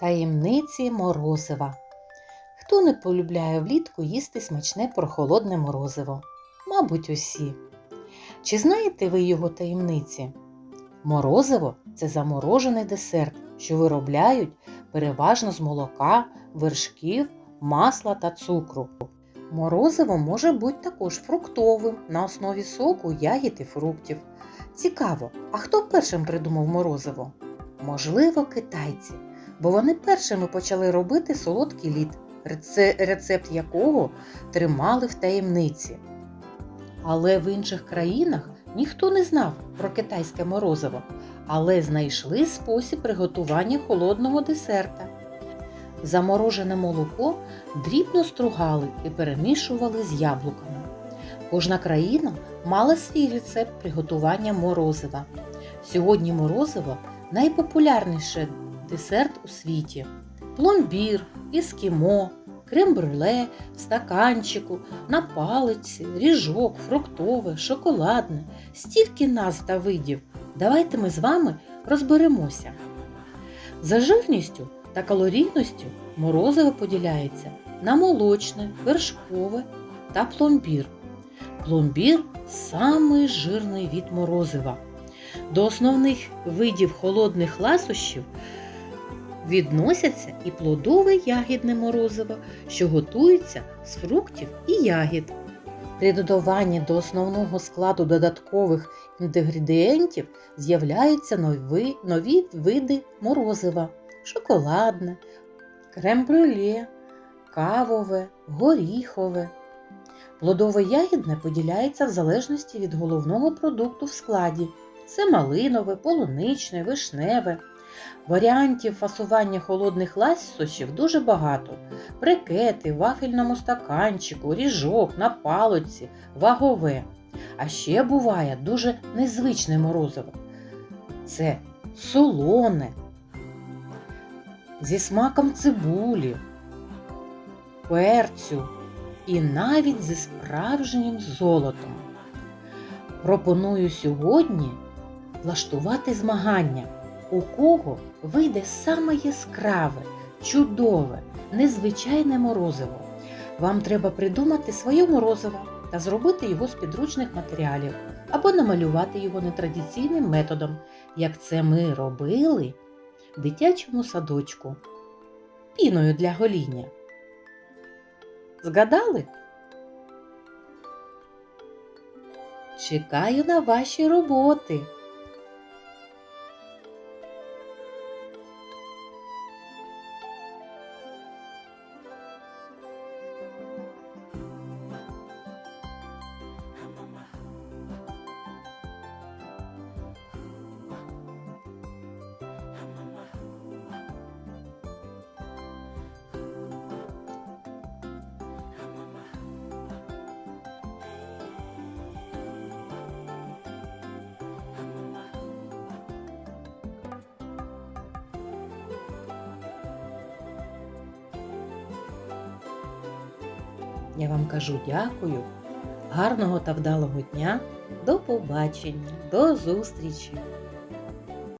Таємниці морозива. Хто не полюбляє влітку їсти смачне прохолодне морозиво? Мабуть, усі. Чи знаєте ви його таємниці? Морозиво це заморожений десерт, що виробляють переважно з молока, вершків, масла та цукру. Морозиво може бути також фруктовим на основі соку, ягід і фруктів. Цікаво, а хто першим придумав морозиво? Можливо, китайці, бо вони першими почали робити солодкий лід, рецепт якого тримали в таємниці. Але в інших країнах ніхто не знав про китайське морозиво, але знайшли спосіб приготування холодного десерта. Заморожене молоко дрібно стругали і перемішували з яблуками. Кожна країна мала свій рецепт приготування морозива. Сьогодні морозиво найпопулярніший десерт у світі. Пломбір, ескімо, крем-брюле в стаканчику, на палиці, ріжок, фруктове, шоколадне, стільки назв та видів. Давайте ми з вами розберемося. За жирністю та калорійністю морозиво поділяється на молочне, вершкове та пломбір. Пломбір самий жирний від морозива. До основних видів холодних ласощів відносяться і плодове ягідне морозиво, що готується з фруктів і ягід. При додаванні до основного складу додаткових інгредієнтів з'являються нові, нові види морозива шоколадне, крем-брюле, кавове, горіхове. Плодове ягідне поділяється в залежності від головного продукту в складі. Це малинове, полуничне, вишневе. Варіантів фасування холодних ласощів дуже багато. Брикети, вафельному стаканчику, ріжок, на палиці, вагове. А ще буває дуже незвичне морозиво. Це солоне, зі смаком цибулі, перцю і навіть зі справжнім золотом. Пропоную сьогодні влаштувати змагання, у кого вийде саме яскраве, чудове, незвичайне морозиво. Вам треба придумати своє морозиво та зробити його з підручних матеріалів або намалювати його нетрадиційним методом, як це ми робили в дитячому садочку піною для гоління. Згадали? Чекаю на ваші роботи. Я вам кажу дякую, гарного та вдалого дня, до побачення, до зустрічі!